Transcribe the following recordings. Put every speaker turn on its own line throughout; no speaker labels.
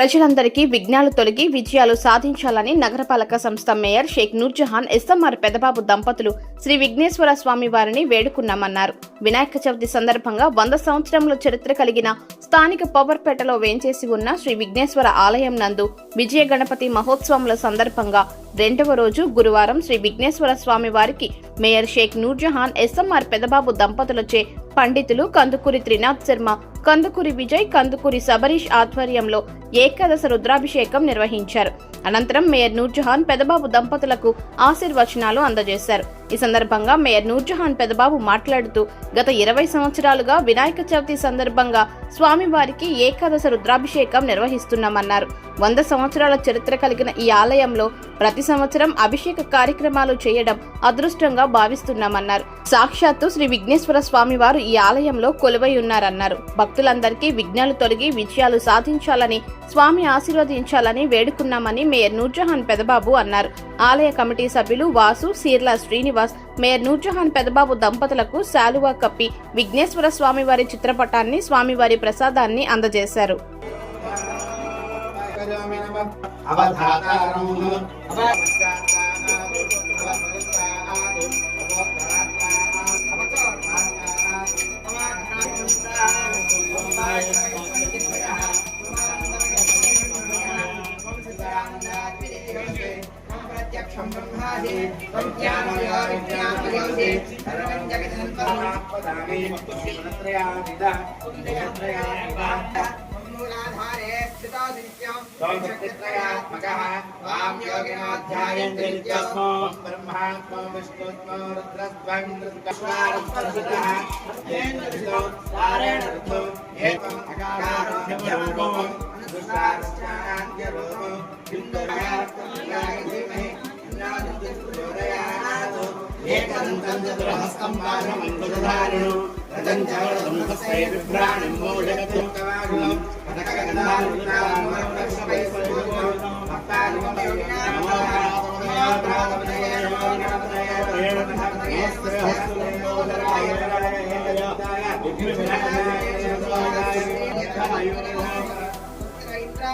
ప్రజలందరికీ విఘ్నాలు తొలగి విజయాలు సాధించాలని నగరపాలక సంస్థ మేయర్ షేక్ నూర్జహాన్ ఎస్ఎంఆర్ పెదబాబు దంపతులు శ్రీ విఘ్నేశ్వర స్వామి వారిని వేడుకున్నామన్నారు. వినాయక చవితి సందర్భంగా వంద సంవత్సరముల చరిత్ర కలిగిన స్థానిక పవర్పేటలో వేంచేసి ఉన్న శ్రీ విఘ్నేశ్వర ఆలయం నందు విజయ గణపతి మహోత్సవముల సందర్భంగా రెండవ రోజు గురువారం శ్రీ విఘ్నేశ్వర స్వామి వారికి మేయర్ షేక్ నూర్జహాన్ ఎస్ఎంఆర్ పెదబాబు దంపతులచే పండితులు కందుకూరి త్రినాథ్ శర్మ కందుకూరి విజయ్ కందుకూరి సబరీష్ ఆధ్వర్యంలో ఏకాదశ రుద్రాభిషేకం నిర్వహించారు. అనంతరం మేయర్ నూర్జహాన్ పెదబాబు దంపతులకు ఆశీర్వచనాలు అందజేశారు. ఈ సందర్భంగా మేయర్ నూర్జహాన్ పెదబాబు మాట్లాడుతూ గత ఇరవై సంవత్సరాలుగా వినాయక చవితి సందర్భంగా స్వామివారికి ఏకాదశ రుద్రాభిషేకం నిర్వహిస్తున్నామన్నారు. వంద సంవత్సరాల చరిత్ర కలిగిన ఈ ఆలయంలో ప్రతి సంవత్సరం అభిషేక కార్యక్రమాలు చేయడం అదృష్టంగా భావిస్తున్నామన్నారు. సాక్షాత్తు శ్రీ విఘ్నేశ్వర స్వామివారు ఈ ఆలయంలో కొలువై ఉన్నారన్నారు. భక్తులందరికీ విఘ్నాలు తొలగి విజయాలు సాధించాలని స్వామి ఆశీర్వదించాలని వేడుకున్నామని మేయర్ నూర్జహాన్ పెదబాబు అన్నారు. ఆలయ కమిటీ సభ్యులు వాసు సీర్ల శ్రీనివాస్ మేయర్ నూర్జహాన్ పెదబాబు దంపతులకు శాలువా కప్పి విఘ్నేశ్వర స్వామివారి చిత్రపటాన్ని స్వామివారి ప్రసాదాన్ని అందజేశారు.
అవధాతారం सौमृत्रयात्मकः वाम्योगिनाध्यायन्द्रित्यस्मो ब्रह्मात्मो विष्णुत्मो रुद्रस्त्वं रुद्रस्वारस्पर्शतः येन ऋतो सारेण ऋतो एवम् अकाराध्यरूपो अनुसारश्चान्त्यरूपो किन्दुरः धीमहि ఏకదంతం చతురహస్తం పాశమంకుధారిణు రజం చవడదున్నతస్వే విభ్రాణిం మూషగతుకవాగుణం కనకగణాలుకామరక్షపై స్వరూపం భక్తానుపయోగినా నమో
ప్రాతపదయే నమో గణపదయే ప్రేణపదయే శ్రేయస్సులంబోదరాయ
విఘ్నవినాయ శ్రీయోదాయ శ్రీయత్రమయోగ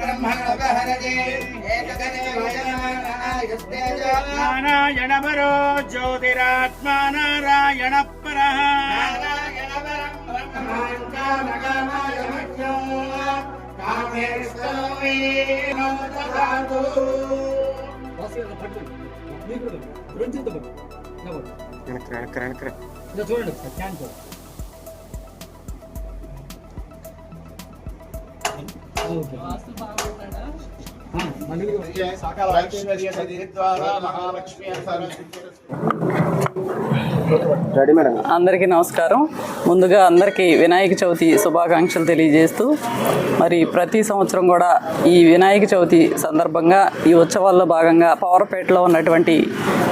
బ్రహ్మణోపహరతి ఏకదేవ జనానాయస్తేజో
నారాయణ పరో జ్యోతిరాత్మా నారాయణ పరః
నారాయణ పరం బ్రహ్మాంకామగామాయ మధ్యో
అందరికీ నమస్కారం. ముందుగా అందరికీ వినాయక చవితి శుభాకాంక్షలు తెలియజేస్తూ మరి ప్రతి సంవత్సరం కూడా ఈ వినాయక చవితి సందర్భంగా ఈ ఉత్సవాల్లో భాగంగా పవర్పేటలో ఉన్నటువంటి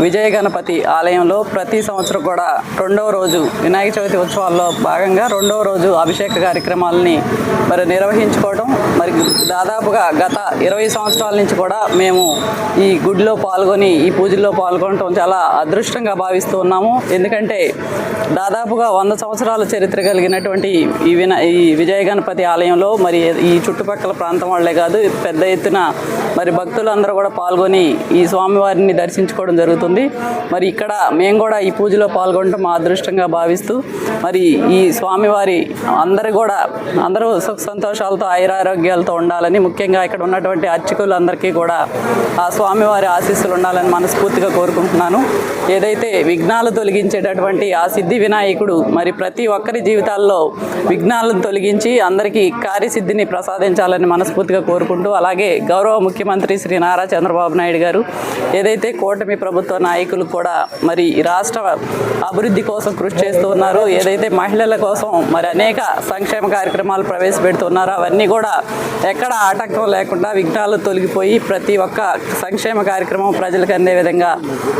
విజయ గణపతి ఆలయంలో ప్రతి సంవత్సరం కూడా రెండవ రోజు వినాయక చవితి ఉత్సవాల్లో భాగంగా రెండవ రోజు అభిషేక కార్యక్రమాలని మరి నిర్వహించుకోవడం మరి దాదాపుగా గత ఇరవై సంవత్సరాల నుంచి కూడా మేము ఈ గుడిలో పాల్గొని ఈ పూజల్లో పాల్గొనడం చాలా అదృష్టంగా భావిస్తూ ఉన్నాము. ఎందుకంటే దాదాపుగా వంద సంవత్సరాల చరిత్ర కలిగినటువంటి ఈ విన ఈ విజయ గణపతి ఆలయంలో మరి ఈ చుట్టుపక్కల ప్రాంతం వాళ్ళే కాదు పెద్ద ఎత్తున మరి భక్తులందరూ కూడా పాల్గొని ఈ స్వామివారిని దర్శించుకోవడం జరుగుతుంది. మరి ఇక్కడ మేము కూడా ఈ పూజలో పాల్గొనడం మా అదృష్టంగా భావిస్తూ మరి ఈ స్వామివారి అందరూ కూడా అందరూ సుఖ సంతోషాలతో ఆయురారోగ్యాలతో ఉండాలని ముఖ్యంగా ఇక్కడ ఉన్నటువంటి అర్చకులందరికీ కూడా ఆ స్వామివారి ఆశీస్సులు ఉండాలని మనస్ఫూర్తిగా కోరుకుంటున్నాను. ఏదైతే విఘ్న విఘ్నాలు తొలగించేటటువంటి ఆ సిద్ధి వినాయకుడు మరి ప్రతి ఒక్కరి జీవితాల్లో విఘ్నాలను తొలగించి అందరికీ కార్యసిద్ధిని ప్రసాదించాలని మనస్ఫూర్తిగా కోరుకుంటూ అలాగే గౌరవ ముఖ్యమంత్రి శ్రీ నారా చంద్రబాబు నాయుడు గారు ఏదైతే కూటమి ప్రభుత్వ నాయకులు కూడా మరి రాష్ట్ర అభివృద్ధి కోసం కృషి చేస్తూ ఏదైతే మహిళల కోసం మరి అనేక సంక్షేమ కార్యక్రమాలు ప్రవేశపెడుతున్నారో అవన్నీ కూడా ఎక్కడ ఆటంకం లేకుండా విఘ్నాలు తొలగిపోయి ప్రతి ఒక్క సంక్షేమ కార్యక్రమం ప్రజలకు అందే విధంగా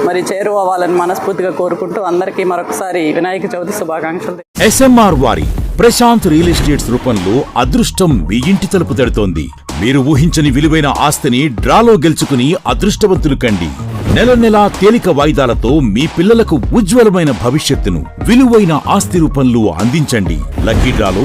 మరి చేరువవ్వాలని మనస్ఫూర్తిగా కోరుకుంటూ అందరికీ మరొకసారి వినాయక చవితి శుభాకాంక్షలు.
ఎస్ఎంఆర్ వారి ప్రశాంత్ రియల్ ఎస్టేట్స్ రూపంలో అదృష్టం మీ ఇంటి తలుపు తడుతోంది. మీరు ఊహించని విలువైన ఆస్తిని డ్రాలో గెలుచుకుని అదృష్టవంతులు కండి. నెల నెలా తేలిక వాయిదాలతో మీ పిల్లలకు ఉజ్వలమైన భవిష్యత్తును విలువైన ఆస్తి రూపంలో అందించండి. లక్కీ డ్రాలో